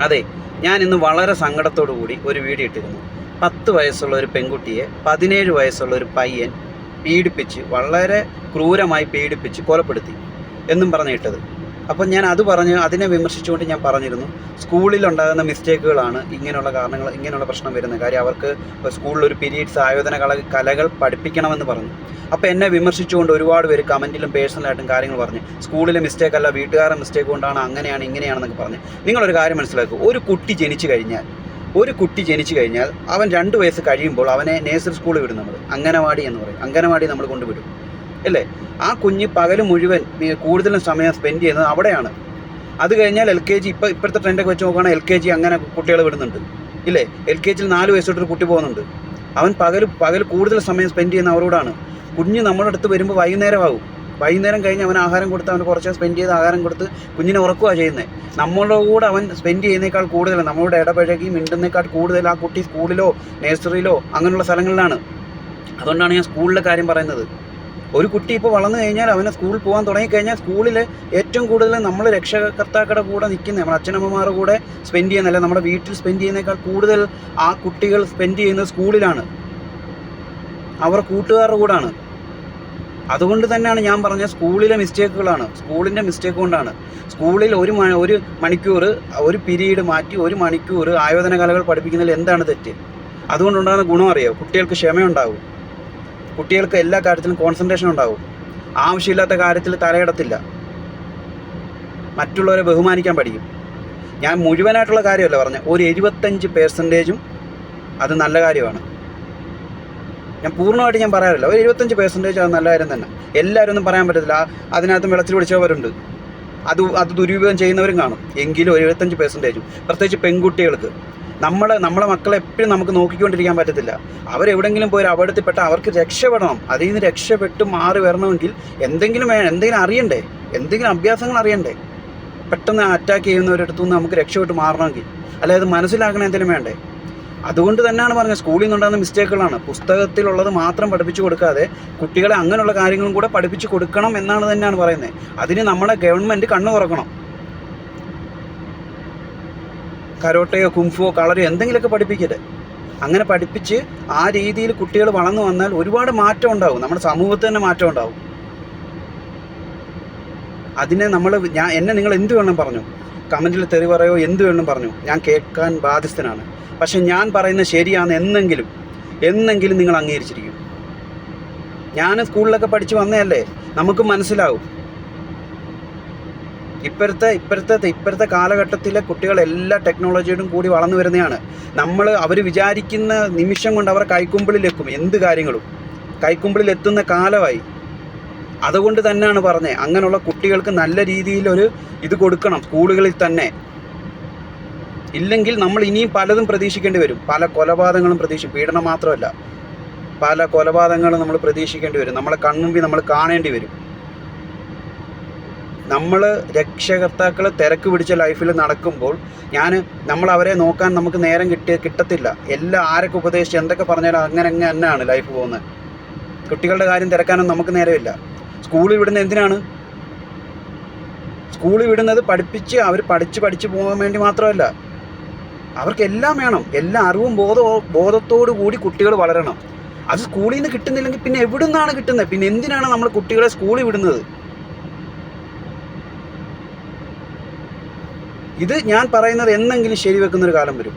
അതെ ഞാൻ ഇന്ന് വളരെ സങ്കടത്തോടു കൂടി ഒരു വീഡിയോ ഇട്ടിരുന്നു. പത്ത് വയസ്സുള്ള ഒരു പെൺകുട്ടിയെ പതിനേഴ് വയസ്സുള്ള ഒരു പയ്യൻ പീഡിപ്പിച്ച് വളരെ ക്രൂരമായി പീഡിപ്പിച്ച് കൊലപ്പെടുത്തി എന്നും പറഞ്ഞിട്ടത് അപ്പം ഞാൻ അത് പറഞ്ഞ് അതിനെ വിമർശിച്ചുകൊണ്ട് ഞാൻ പറഞ്ഞിരുന്നു. സ്കൂളിൽ ഉണ്ടാകുന്ന മിസ്റ്റേക്കുകളാണ് ഇങ്ങനെയുള്ള കാരണങ്ങൾ ഇങ്ങനെയുള്ള പ്രശ്നം വരുന്നത്. കാര്യം അവർക്ക് സ്കൂളിൽ ഒരു പീരീഡ്സ് ആയോധന കല കലകൾ പഠിപ്പിക്കണമെന്ന് പറഞ്ഞു. അപ്പോൾ എന്നെ വിമർശിച്ചുകൊണ്ട് ഒരുപാട് പേര് കമന്റിലും പേഴ്സണലായിട്ടും കാര്യങ്ങൾ പറഞ്ഞു. സ്കൂളിലെ മിസ്റ്റേക്ക് അല്ല വീട്ടുകാരുടെ മിസ്റ്റേക്ക് കൊണ്ടാണ് അങ്ങനെയാണ് ഇങ്ങനെയാണെന്നൊക്കെ പറഞ്ഞ്. നിങ്ങളൊരു കാര്യം മനസ്സിലാക്കുക ഒരു കുട്ടി ജനിച്ചു കഴിഞ്ഞാൽ ഒരു കുട്ടി ജനിച്ചു കഴിഞ്ഞാൽ അവൻ രണ്ട് വയസ്സ് കഴിയുമ്പോൾ അവനെ നേഴ്സറി സ്കൂളിൽ വിടും നമ്മൾ അംഗനവാടി എന്ന് പറയും. അംഗനവാടി നമ്മൾ കൊണ്ടുവിടും. അല്ലേ? ആ കുഞ്ഞ് പകൽ മുഴുവൻ കൂടുതലും സമയം സ്പെൻഡ് ചെയ്യുന്നത് അവിടെയാണ്. അത് കഴിഞ്ഞാൽ എൽ കെ ജി ഇപ്പോൾ ഇപ്പോഴത്തെ ട്രെൻഡൊക്കെ വെച്ച് നോക്കുകയാണെങ്കിൽ എൽ കെ ജി അങ്ങനെ കുട്ടികളെ വിടുന്നുണ്ട്. ഇല്ലേ? എൽ കെ ജിയിൽ നാല് വയസ്സോട്ടൊരു കുട്ടി പോകുന്നുണ്ട്. അവൻ പകൽ പകൽ കൂടുതൽ സമയം സ്പെൻഡ് ചെയ്യുന്ന അവരോടാണ്. കുഞ്ഞ് നമ്മുടെ അടുത്ത് വരുമ്പോൾ വൈകുന്നേരമാകും. വൈകുന്നേരം കഴിഞ്ഞ് അവൻ ആഹാരം കൊടുത്ത് അവന് കുറച്ച് സ്പെൻഡ് ചെയ്ത് ആഹാരം കൊടുത്ത് കുഞ്ഞിനെ ഉറക്കുക ചെയ്യുന്നത് നമ്മളുടെ കൂടെ അവൻ സ്പെൻഡ് ചെയ്യുന്നേക്കാൾ കൂടുതൽ നമ്മളോട് ഇടപഴകി മിണ്ടുന്നേക്കാൾ കൂടുതൽ ആ കുട്ടി സ്കൂളിലോ നഴ്സറിയിലോ അങ്ങനെയുള്ള സ്ഥലങ്ങളിലാണ്. അതുകൊണ്ടാണ് ഞാൻ സ്കൂളിലെ കാര്യം പറയുന്നത്. ഒരു കുട്ടി ഇപ്പോൾ വളർന്നു കഴിഞ്ഞാൽ അവനെ സ്കൂളിൽ പോകാൻ തുടങ്ങിക്കഴിഞ്ഞാൽ സ്കൂളിൽ ഏറ്റവും കൂടുതൽ നമ്മൾ രക്ഷകർത്താക്കളുടെ കൂടെ നിൽക്കുന്ന നമ്മുടെ അച്ഛനമ്മമാരുടെ കൂടെ സ്പെൻഡ് ചെയ്യുന്നല്ല നമ്മുടെ വീട്ടിൽ സ്പെൻഡ് ചെയ്യുന്നേക്കാൾ കൂടുതൽ ആ കുട്ടികൾ സ്പെൻഡ് ചെയ്യുന്നത് സ്കൂളിലാണ് അവർ കൂട്ടുകാരുടെ കൂടാണ്. അതുകൊണ്ട് തന്നെയാണ് ഞാൻ പറഞ്ഞ സ്കൂളിലെ മിസ്റ്റേക്കുകളാണ് സ്കൂളിന്റെ മിസ്റ്റേക്ക് കൊണ്ടാണ്. സ്കൂളിൽ ഒരു ഒരു മണിക്കൂർ ഒരു പിരീഡ് മാറ്റി ഒരു മണിക്കൂർ ആയോധന കലകൾ പഠിപ്പിക്കുന്നതിൽ എന്താണ് തെറ്റ്? അതുകൊണ്ടുണ്ടാകുന്ന ഗുണം അറിയോ? കുട്ടികൾക്ക് ക്ഷമയുണ്ടാവും കുട്ടികൾക്ക് എല്ലാ കാര്യത്തിലും കോൺസെൻട്രേഷൻ ഉണ്ടാകും ആവശ്യമില്ലാത്ത കാര്യത്തിൽ തലയിടത്തില്ല. മറ്റുള്ളവരെ ബഹുമാനിക്കാൻ പഠിക്കും. ഞാൻ മുഴുവനായിട്ടുള്ള കാര്യമല്ല പറഞ്ഞത്. ഒരു എഴുപത്തഞ്ച് പേഴ്സന്റേജും അത് നല്ല കാര്യമാണ്. ഞാൻ പൂർണമായിട്ട് ഞാൻ പറയാറില്ല. ഒരു എഴുപത്തഞ്ച് പേഴ്സന്റേജ് അത് നല്ല കാര്യം തന്നെ. എല്ലാവരും ഒന്നും പറയാൻ പറ്റത്തില്ല. അതിനകത്ത് വെള്ളത്തിൽ പിടിച്ചവരുണ്ട്. അത് അത് ദുരുപയോഗം ചെയ്യുന്നവരും കാണും. എങ്കിലും ഒരു എഴുപത്തഞ്ച് പേഴ്സന്റേജും പ്രത്യേകിച്ച് പെൺകുട്ടികൾക്ക്. നമ്മളെ നമ്മളെ മക്കളെ എപ്പോഴും നമുക്ക് നോക്കിക്കൊണ്ടിരിക്കാൻ പറ്റത്തില്ല. അവരെവിടെങ്കിലും പോയി ഒരു അപകടത്തിൽപ്പെട്ട അവർക്ക് രക്ഷപ്പെടണം. അതിൽ നിന്ന് രക്ഷപ്പെട്ട് മാറി വരണമെങ്കിൽ എന്തെങ്കിലും വേണം എന്തെങ്കിലും അറിയണ്ടേ? എന്തെങ്കിലും അഭ്യാസങ്ങൾ അറിയണ്ടേ? പെട്ടെന്ന് അറ്റാക്ക് ചെയ്യുന്നവരടുത്തു നിന്ന് നമുക്ക് രക്ഷപ്പെട്ട് മാറണമെങ്കിൽ. അല്ലാതെ മനസ്സിലാക്കണം എന്തെങ്കിലും വേണ്ടേ? അതുകൊണ്ട് തന്നെയാണ് പറഞ്ഞത് സ്കൂളിൽ നിന്നുണ്ടാകുന്ന മിസ്റ്റേക്കുകളാണ് പുസ്തകത്തിലുള്ളത് മാത്രം പഠിപ്പിച്ചു കൊടുക്കാതെ കുട്ടികളെ അങ്ങനെയുള്ള കാര്യങ്ങളും കൂടെ പഠിപ്പിച്ചു കൊടുക്കണം എന്നാണ് തന്നെയാണ് പറയുന്നത്. അതിന് നമ്മുടെ ഗവൺമെന്റ് കണ്ണു തുറക്കണം കരോട്ടയോ കുംഫുവോ കളറോ എന്തെങ്കിലുമൊക്കെ പഠിപ്പിക്കട്ടെ അങ്ങനെ പഠിപ്പിച്ച് ആ രീതിയിൽ കുട്ടികൾ വളർന്നു വന്നാൽ ഒരുപാട് മാറ്റം ഉണ്ടാവും. നമ്മുടെ സമൂഹത്തിൽ തന്നെ മാറ്റം ഉണ്ടാവും. അതിനെ നമ്മൾ ഞാൻ എന്നെ നിങ്ങൾ എന്ത് വേണം പറഞ്ഞു? കമന്റിൽ തെറി പറയോ എന്ത് വേണം പറഞ്ഞു? ഞാൻ കേൾക്കാൻ ബാധ്യസ്ഥനാണ്. പക്ഷെ ഞാൻ പറയുന്നത് ശരിയാണ് എന്നെങ്കിലും എന്നെങ്കിലും നിങ്ങൾ അംഗീകരിച്ചിരിക്കും. ഞാൻ സ്കൂളിലൊക്കെ പഠിച്ച് വന്നതല്ലേ? നമുക്ക് മനസ്സിലാവും. ഇപ്പോഴത്തെ ഇപ്പോഴത്തെ ഇപ്പോഴത്തെ കാലഘട്ടത്തിലെ കുട്ടികൾ എല്ലാ ടെക്നോളജിയോടും കൂടി വളർന്നു വരുന്നതാണ് നമ്മൾ അവർ വിചാരിക്കുന്ന നിമിഷം കൊണ്ട് അവർ കൈക്കുമ്പിളിലെക്കും എന്ത് കാര്യങ്ങളും? കൈക്കുമ്പിളിലെത്തുന്ന കാലമായി. അതുകൊണ്ട് തന്നെയാണ് പറഞ്ഞത് അങ്ങനെയുള്ള കുട്ടികൾക്ക് നല്ല രീതിയിലൊരു ഇത് കൊടുക്കണം സ്കൂളുകളിൽ തന്നെ. ഇല്ലെങ്കിൽ നമ്മൾ ഇനിയും പലതും പ്രതീക്ഷിക്കേണ്ടി വരും. പല കൊലപാതകങ്ങളും പ്രതീക്ഷിക്കും. പീഡനം മാത്രമല്ല. പല കൊലപാതകങ്ങളും നമ്മൾ പ്രതീക്ഷിക്കേണ്ടി വരും. നമ്മളെ കൺമുമ്പിൽ നമ്മൾ കാണേണ്ടി വരും. നമ്മൾ രക്ഷകർത്താക്കൾ തിരക്ക് പിടിച്ച ലൈഫിൽ നടക്കുമ്പോൾ ഞാൻ നമ്മൾ അവരെ നോക്കാൻ നമുക്ക് നേരം കിട്ടിയ കിട്ടത്തില്ല. എല്ലാം ആരൊക്കെ ഉപദേശിച്ച് എന്തൊക്കെ പറഞ്ഞാലും അങ്ങനെ അങ്ങനെ തന്നെയാണ് ലൈഫ് പോകുന്നത്. കുട്ടികളുടെ കാര്യം തിരക്കാനൊന്നും നമുക്ക് നേരമില്ല. സ്കൂളിൽ വിടുന്നത് എന്തിനാണ്? സ്കൂളിൽ വിടുന്നത് പഠിപ്പിച്ച് അവർ പഠിച്ച് പഠിച്ച് പോകാൻ വേണ്ടി മാത്രമല്ല. അവർക്ക് എല്ലാം വേണം. എല്ലാ അറിവും ബോധ ബോധത്തോടു കൂടി കുട്ടികൾ വളരണം. അത് സ്കൂളിൽ നിന്ന് കിട്ടുന്നില്ലെങ്കിൽ പിന്നെ എവിടെ നിന്നാണ് കിട്ടുന്നത്? പിന്നെ എന്തിനാണ് നമ്മൾ കുട്ടികളെ സ്കൂളിൽ വിടുന്നത്? ഇത് ഞാൻ പറയുന്നത് എന്നെങ്കിലും ശരിവെക്കുന്ന ഒരു കാലം വരും.